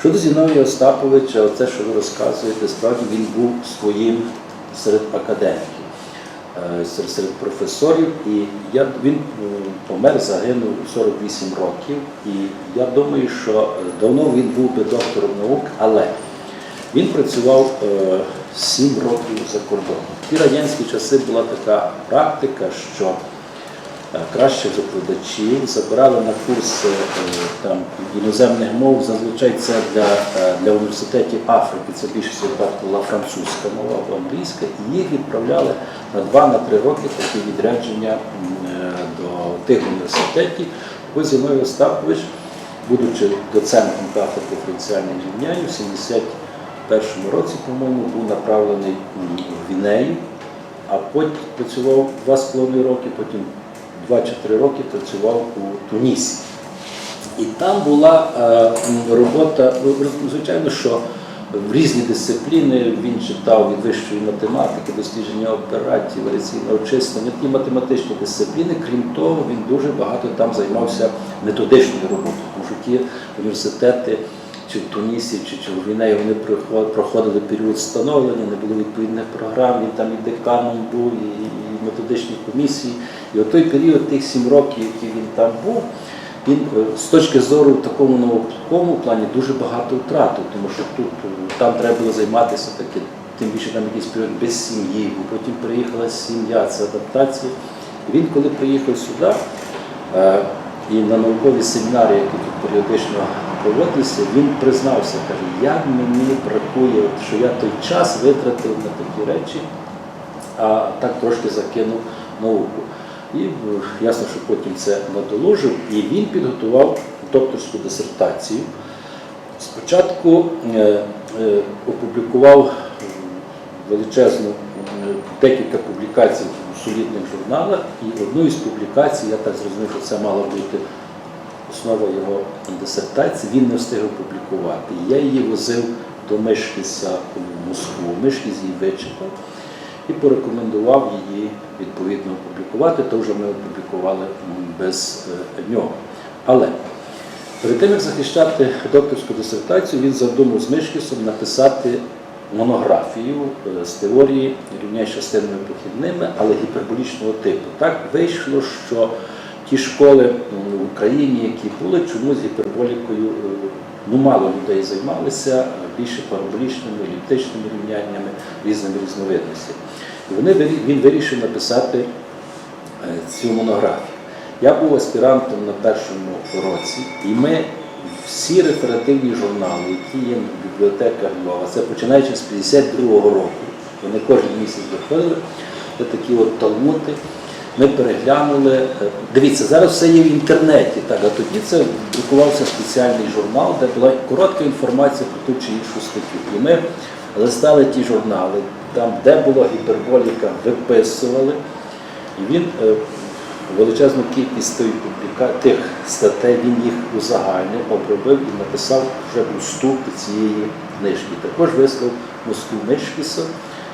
Щодо Зіновія Остаповича, оце, що ви розказуєте, справді він був своїм серед академіків, е, серед, серед професорів. І я, він помер, загинув у 48 років. І я думаю, що е, давно він був би доктором наук, але він працював е, 7 років за кордоном. Ті радянські часи була така практика, що е, кращих викладачів забирали на курси е, там, іноземних мов, зазвичай це для, е, для університетів Африки, це випадку була французька мова або англійська, і їх відправляли на 2-3 роки такі відрядження е, до тих університетів. Ось Зіновій Остапович, будучи доцентом кафедри диференціальної рівняння, в 71 році, по-моєму, був направлений в Гвінею, а потім працював 2,5 роки, потім 2-4 роки працював у Тунісі. І там була е, робота, ну, звичайно, що в різні дисципліни він читав від вищої математики, дослідження операцій, варіаційного обчислення, ті математичні дисципліни. Крім того, він дуже багато там займався методичною роботою, тому що ті університети чи в Тунісі, чи, чи в Гвінеї вони проходили період становлення, не було відповідних програм, він там і деканом був, і, і методичні комісії. І от той період, тих сім років, які він там був, він е, з точки зору в такому науковому плані дуже багато втратив, тому що тут е, там треба було займатися таки, тим більше там якийсь період без сім'ї, бо потім приїхала сім'я, це адаптація. І він, коли приїхав сюди, е, і на наукові семінари, які тут періодично проводилися, він признався, каже, як мені бракує, що я той час витратив на такі речі, а так трошки закинув науку. І е, ясно, що потім це надоложив, і він підготував докторську дисертацію. Спочатку е, е, опублікував величезну декілька публікацій у солідних журналах, і одну із публікацій, я так зрозумів, що це мала бути основа його дисертації, він не встиг опублікувати. Я її возив до Мишкіса у Москву. Мишкіс її вичитав і порекомендував її відповідно опублікувати, то вже ми опублікували без е, нього. Але перед тим, як захищати докторську дисертацію, він задумав з Мишкісом написати монографію е, з теорії рівнянь з частинами похідними, але гіперболічного типу. Так вийшло, що ті школи в Україні, які були, чомусь гіперболікою е, ну, мало людей займалися, більше параболічними, еліптичними рівняннями, різними різновидностями. І вони, він вирішив написати е, цю монографію. Я був аспірантом на першому році, і ми всі реферативні журнали, які є в бібліотеках Львова, це починаючи з 52-го року, вони кожен місяць виходили, це такі от талмути. Ми переглянули. е, Дивіться, зараз все є в інтернеті, так, а тоді це друкувався спеціальний журнал, де була коротка інформація про ту чи іншу статтю. І ми листали ті журнали, там, де була гіперболіка, виписували. І він е, величезну кількість тих, статей, він їх узагальнив, обробив і написав вже уступ до цієї книжки. Також вислав Москву Мишкіса.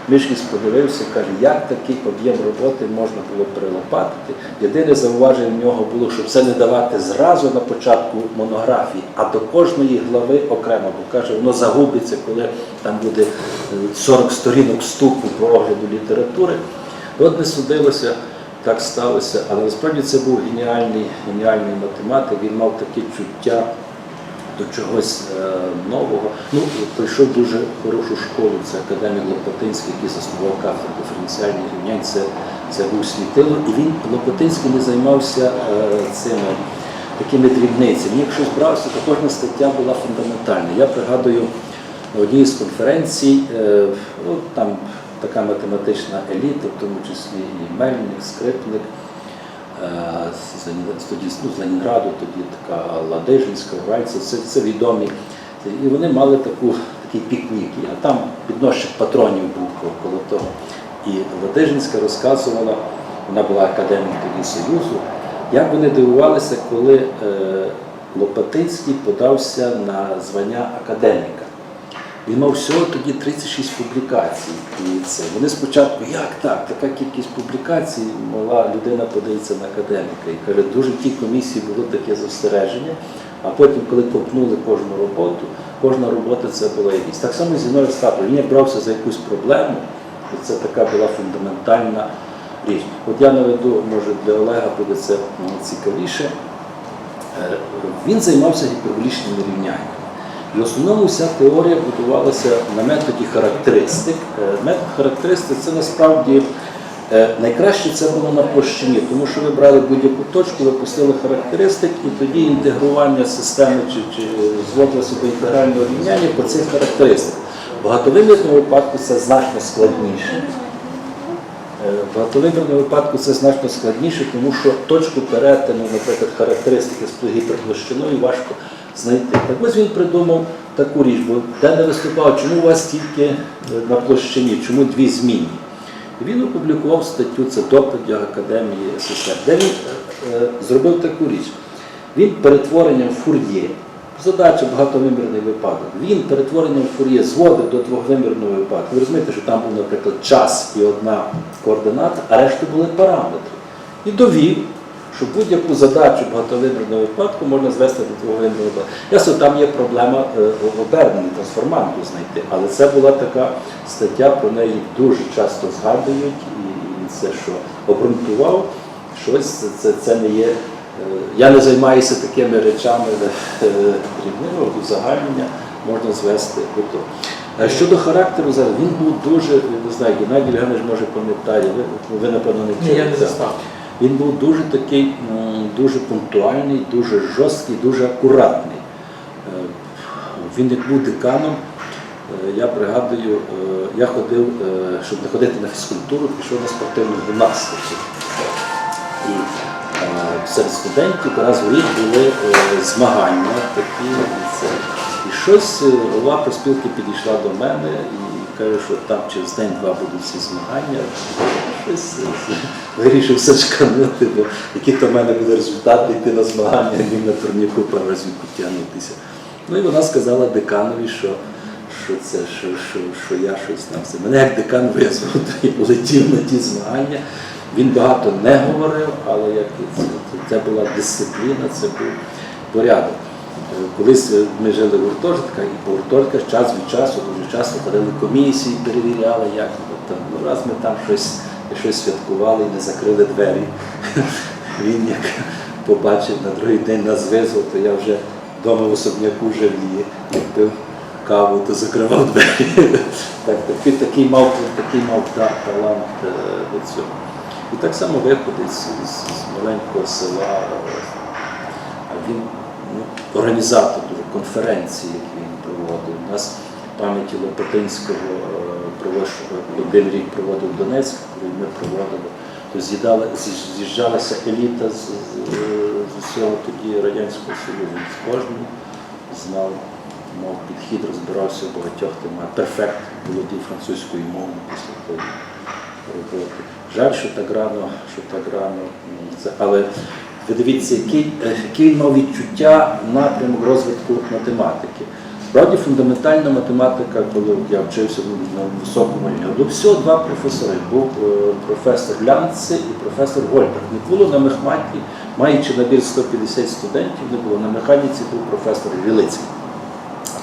Мишкіс подивився, каже, як такий об'єм роботи можна було перелопатити. Єдине зауваження в нього було, щоб це не давати зразу на початку монографії, а до кожної глави окремо, бо каже, воно загубиться, коли там буде е, 40 сторінок вступу по огляду літератури. От не судилося, так сталося, але насправді це був геніальний, геніальний математик, він мав таке чуття до чогось е, нового. Ну, прийшов дуже хорошу школу, це академік Лопатинський, який заснував кафедру диференціальних рівнянь, це, це був світило. І він Лопатинський не займався е, цими такими дрібницями. Якщо збрався, то кожна стаття була фундаментальна. Я пригадую на одній з конференцій, е, ну, там така математична еліта, в тому числі і Мельник, Скрипник, тоді, ну, з Ленінграду, тоді така Ладижинська, Уральця, це, це відомі. І вони мали таку, такий пікнік. А там підносчик патронів був коло- того. І Ладижинська розказувала, вона була академік Союзу, як вони дивувалися, коли е, Лопатинський подався на звання академіка. Він мав всього тоді 36 публікацій. І це вони спочатку, як так, така кількість публікацій, мала людина подається на академіка. І каже, дуже в тій комісії було таке застереження. А потім, коли попнули кожну роботу, кожна робота це була якісь. Так само зі мною Остапом. Він як брався за якусь проблему, і це така була фундаментальна річ. От я наведу, може для Олега буде це м, цікавіше. Е, Він займався гіперболічними рівняннями. І в основному вся теорія будувалася на методі характеристик. Е, Метод характеристик це насправді е, найкраще це було на площині, тому що ви брали будь-яку точку, ви пустили характеристик, і тоді інтегрування системи чи, чи зводилося до інтегрального рівняння по цих характеристиках. В багатовимірному випадку це значно складніше. Е, В багатовимірному випадку це значно складніше, тому що точку перетину, наприклад, характеристики з гіперплощиною важко знайти. Так ось він придумав таку річ, бо де не виступав, чому у вас тільки е, на площині, чому дві змінні. І він опублікував статтю, це доповідь Академії СССР, де він е, е, зробив таку річ. Він перетворенням фур'є, задача багатовимірний випадок, він перетворенням фур'є зводив до двовимірного випадку. Ви розумієте, що там був, наприклад, час і одна координата, а решта були параметри. І довів, що будь-яку задачу багатовимірного випадку можна звести до двовимірного випадку. Ясно, там є проблема е, обернення, трансформанту знайти, але це була така стаття, про неї дуже часто згадують, і, це, що обґрунтував, щось це, це, це не є. е, Я не займаюся такими речами е, дрібними, узагальнення можна звести до того. Щодо характеру, зараз він був дуже, не знаю, Геннадій Євгенович може пам'ятає, ви, ви напевно не Ні, я не застав. Він був дуже такий, дуже пунктуальний, дуже жорсткий, дуже акуратний. Е, Він як був деканом, е, я пригадую, е, я ходив, щоб не ходити на фізкультуру, пішов на спортивну гімнастику. І серед студентів раз в рік були змагання такі. І, щось голова проспілки підійшла до мене і каже, що там через день-два будуть ці змагання. Щось вирішив сачканути, бо які то в мене буде результати йти на змагання, він на турніку пару разів потягнутися. Ну і вона сказала деканові, що, що це, що, що, що я щось там. все. Мене як декан визвав, то я полетів на ті змагання. Він багато не говорив, але як це, це була дисципліна, це був порядок. Е, Колись е, ми жили в гуртожитках, і по гуртожитках час від часу дуже часто ходили комісії, перевіряли, як там. Ну, раз ми там щось, щось святкували і не закрили двері. Він як побачив на другий день нас визвав, то я вже вдома в особняку жаліє, як пив каву, то закривав двері. Так, такий, такий мав, такий мав та- талант е, до цього. І так само виходить з, з, з маленького села. А він ну, організатор дуже конференції, які він проводив. У нас пам'яті Лопатинського е, провож- один рік проводив Донецьк, коли ми проводили. То з'їдали, з'їж- з'їжджалася еліта з, з, усього тоді Радянського Союзу. З кожним знав, мав підхід, розбирався в багатьох темах. Перфект володів французькою мовою після тої роботи. Жаль, що так рано, що так рано. але ви дивіться, який, е, який мав відчуття напрямок розвитку математики. Справді фундаментальна математика, коли я вчився на високому рівні, всього два професори. Був е, професор Лянце і професор Гольберг. Не було на мехматі, маючи набір 150 студентів, не було. На механіці був професор Вілицький.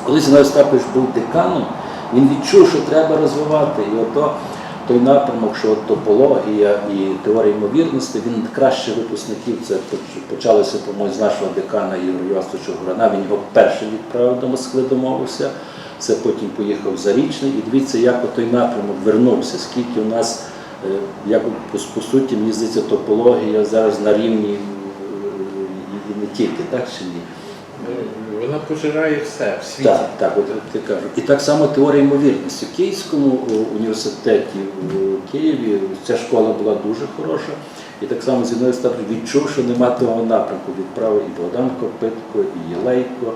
Колись Остапович був деканом, він відчув, що треба розвивати. І ото той напрямок, що от топологія і теорія ймовірності, він краще випускників. Це почалося, по-моєму, з нашого декана Ігоря Йостовича Гурана. Він його перший відправив до Москви, домовився. Це потім поїхав в Зарічний. І дивіться, як той напрямок вернувся, скільки у нас, е, як по, по суті, мені здається, топологія зараз на рівні е, і не тільки, так чи ні? Вона пожирає все в світі. Так, так, от ти кажу. І так само теорія ймовірності. В Київському університеті в Києві ця школа була дуже хороша. І так само зі мною став відчув, що нема того напрямку. Відправив і Богдан Копитко, і Єлейко,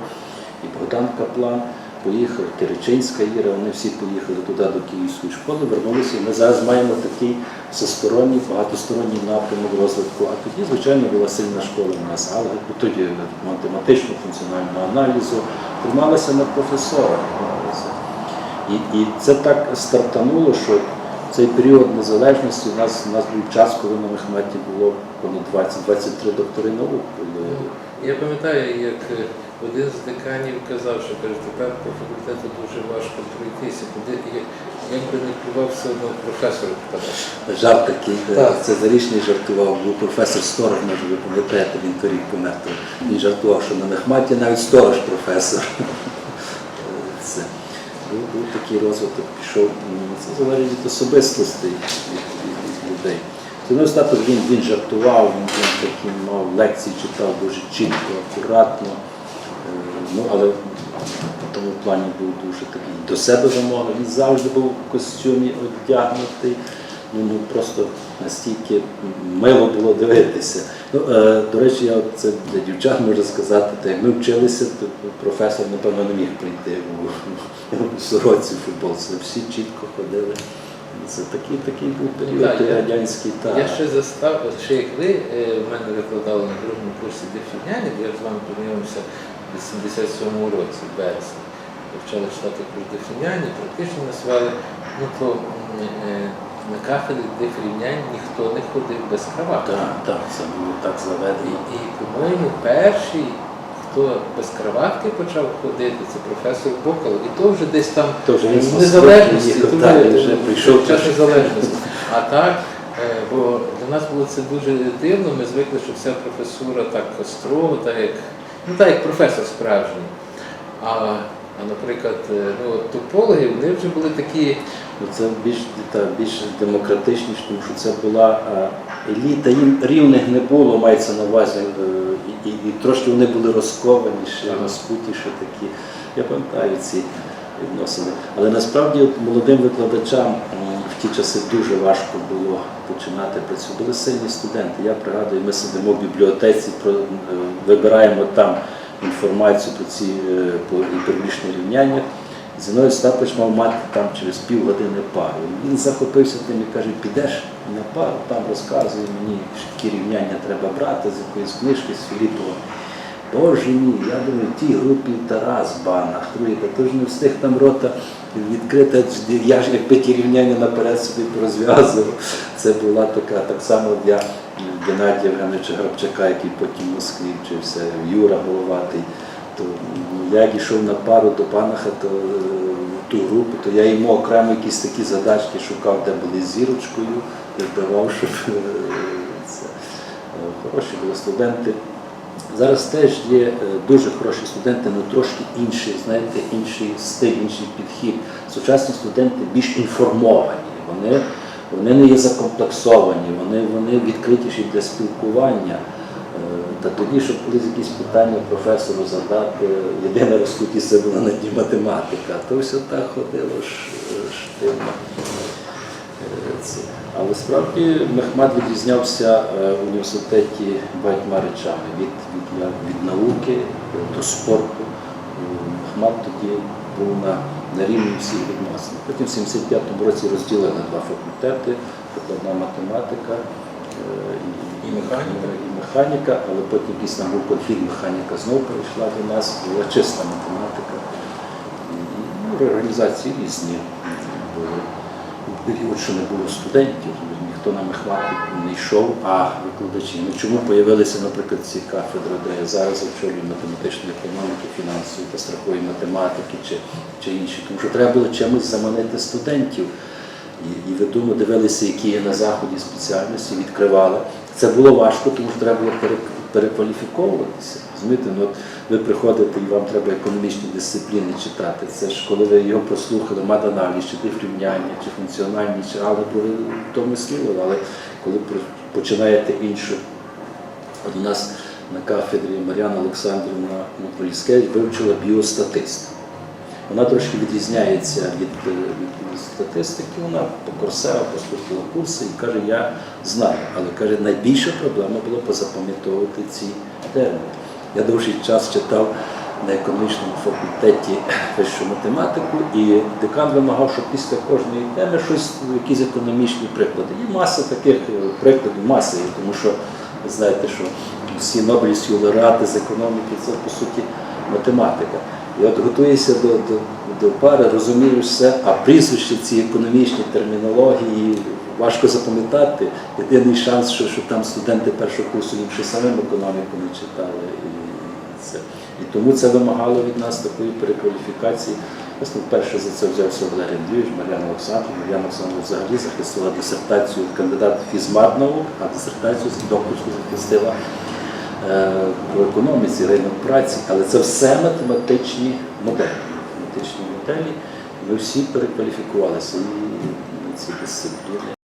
і Богдан Каплан. Поїхав Киричинська Іра, вони всі поїхали туди до Київської школи, вернулися. І ми зараз маємо такий всесторонній, багатосторонній напрямок розвитку. А тоді, звичайно, була сильна школа у нас алгебри, тоді математично-функціонального аналізу, трималася на професорах. І, і це так стартануло, що цей період незалежності у нас, у нас був час, коли на Мехметі було понад 20-23 доктори наук. Я пам'ятаю, як один з деканів казав, що каже, тепер по факультету дуже важко пройтися, куди як- як би не плював, все одно професор. Жарт такий, е, Так. це зарічний жартував, був професор Сторож, може ви пам'ятаєте, він торік помер. Він жартував, що на Мехматі навіть сторож професор. Це був, був такий розвиток, пішов. Це залежить від особистостей від, від, від людей. Тому Остапов він, він жартував, він, він такі мав лекції, читав дуже чітко, акуратно. Ну, але в тому плані був дуже такий до себе замовлений. Він завжди був в костюмі одягнутий. Ну, ну просто настільки мило було дивитися. Ну, е, до речі, я це для дівчат можу сказати, так як ми вчилися, то професор, напевно, не міг прийти у, у сороці футболці. Всі чітко ходили. Це такий такий був період Так, я- радянський. Та. Я ще застав, ще як ви е, в мене викладали на другому курсі дефіняник, я з вами познайомився 87-му році, в березні. Почали читати дефіняні, практично нас вели, ну то е, на кафедрі дефрівнянь ніхто не ходив без кравати. Так, так, це було так І, заведено. і, по-моєму, перший, хто без краватки почав ходити, це професор Бокал. І то вже десь там То з в незалежності, Москви то так, вже- прийшов. час незалежності. А так, е, бо для нас було це дуже дивно. Ми звикли, що вся професура так строго, так як, ну так як професор справжній. А, а наприклад, е, ну, топологи, вони вже були такі. Ну, Це більш, та, більш демократичніше, тому що це була еліта, їм рівних не було, мається на увазі, е, і, і, і трошки вони були розкованіші, Ага. розкутіші такі. Я пам'ятаю ці відносини. Але насправді от молодим викладачам в ті часи дуже важко було починати працювати. Були сильні студенти. Я пригадую, ми сидимо в бібліотеці, е, вибираємо там інформацію про ці е, по гіперболічне рівняння. Зіною Остапович мав мати там через півгодини пару. Він захопився тим і каже, підеш на пару, там розказує мені, які рівняння треба брати з якоїсь книжки з Філіпова. Боже мій, я думаю, в тій групі Тарас Банах, другий, то ж не встиг там рота відкрити, я ж якби ті рівняння наперед собі розв'язував. Це була така, так само для Геннадія Євгеновича Грабчака, який потім в Москві вчився, Юра Головатий. То ну, як йшов на пару до Банаха, то е, ту групу, то я йому окремо якісь такі задачки шукав, де були зірочкою, давав, щоб е, це. Е, Хороші були студенти. Зараз теж є е, дуже хороші студенти, але трошки інший, знаєте, інший стиль, інший підхід. Сучасні студенти більш інформовані, вони, вони не є закомплексовані, вони, вони відкритіші для спілкування. Е, Та тоді, щоб колись якісь питання професору задати, єдина розкутість це була на дні математика, то все так ходило ж штивно. Е. Але справді Мехмат відрізнявся е, в університеті багатьма речами від, від, від науки до спорту. Е, Мехмат тоді був на, на рівні всіх відносин. Потім в 75-му році розділили два факультети, одна математика е, І механіка. і механіка, але потім якийсь там був конфлікт, механіка знову перейшла до нас, була чиста математика. І, ну, реорганізації різні були. Період, що не було студентів, ніхто на мехматику не йшов, а викладачі. Ну, чому з'явилися, наприклад, ці кафедри, де я зараз очолюю математичної економіки, фінансової та страхової математики чи, чи інші? Тому що треба було чимось заманити студентів. І, і думаю, дивилися, які є на заході спеціальності, відкривали. Це було важко, тому що треба було пере- перекваліфіковуватися. Розумієте? Ну, от ви приходите і вам треба економічні дисципліни читати. Це ж коли ви його прослухали, мат-аналіз, чи дифрівняння, чи функціональні, чи але були тому слідували. Але коли починаєте іншу, от у нас на кафедрі Мар'яна Олександрівна Поліскевич вивчила біостатистику. Вона трошки відрізняється від, е, від статистики. Вона по Корсева послухала курси і каже, я знаю, але каже, найбільша проблема була позапам'ятовувати ці терміни. Я довший час читав на економічному факультеті вищу математику, і декан вимагав, щоб після кожної теми щось, якісь економічні приклади. І маса таких е, прикладів, маса тому що ви знаєте, що всі Нобелівські лауреати з економіки це по суті математика. І от готуєшся до, до до пари, розумієш все, а прізвище ці економічні термінології важко запам'ятати. Єдиний шанс, що, що там студенти першого курсу ще самим економіку не читали. І, це. і тому це вимагало від нас такої перекваліфікації. Власне, перше за це взявся Валерій Андрійович, Мар'яна Олександровна. Мар'яна Олександровна взагалі захистила дисертацію кандидат фізмат наук, а дисертацію з докторську захистила е, по економіці, ринок праці, але це все математичні моделі. Математичні моделі. Ми всі перекваліфікувалися і ці дисципліни.